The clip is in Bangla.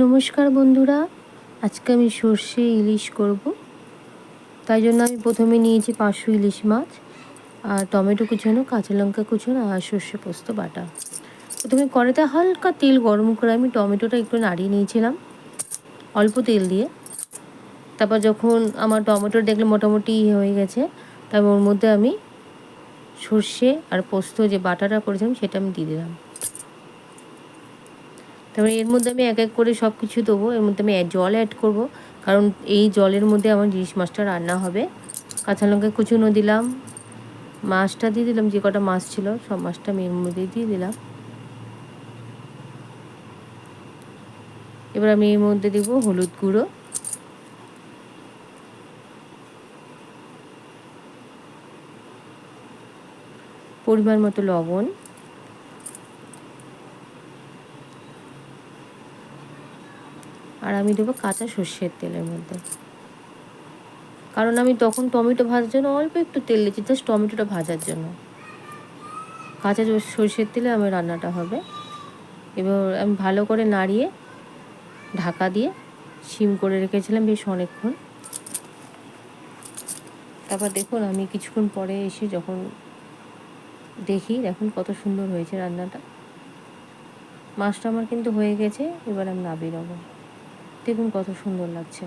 নমস্কার বন্ধুরা, আজকে আমি সর্ষে ইলিশ করব। তাই জন্য আমি প্রথমে নিয়েছি পাঁচশো ইলিশ মাছ, আর টমেটো কুচানো, কাঁচা লঙ্কা কুচানো, আর সর্ষে পোস্ত বাটা। প্রথমে কড়াতে হালকা তেল গরম করে আমি টমেটোটা একটু নাড়িয়ে নিয়েছিলাম, অল্প তেল দিয়ে। তারপর যখন আমার টমেটো দেখলে মোটামুটি হয়ে গেছে, তারপর ওর মধ্যে আমি সর্ষে আর পোস্ত যে বাটাটা করেছিলাম, সেটা আমি দিয়ে দিলাম। তারপরে এর মধ্যে আমি এক এক করে সব কিছু দেবো। এর মধ্যে আমি জল অ্যাড করব। কারণ এই জলের মধ্যে আমার ইলিশ মাছটা রান্না হবে। কাঁচা লঙ্কা কুচুনো দিলাম। মাছটা দিয়ে দিলাম, যে কটা মাছ ছিল, সব মাছটা আমি এর মধ্যে দিয়ে দিলাম। এবার আমি এর মধ্যে দিব হলুদ গুঁড়ো। পরিমাণ মতো লবণ। আর আমি দেবো কাঁচা সর্ষের তেলের মধ্যে। কারণ আমি তখন টমেটো ভাজার জন্য অল্প একটু তেল দিয়েছি জাস্ট টমেটোটা ভাজার জন্য। কাঁচা সর্ষের তেলে আমার রান্নাটা হবে। এবার আমি ভালো করে নাড়িয়ে, ঢাকা দিয়ে সিম করে রেখেছিলাম বেশ অনেকক্ষণ। তারপর দেখুন আমি কিছুক্ষণ পরে এসে যখন দেখি, দেখুন কত সুন্দর হয়েছে রান্নাটা। মাছটা আমার কিন্তু হয়ে গেছে, এবার আমি নেব। দেখুন কত সুন্দর লাগছে।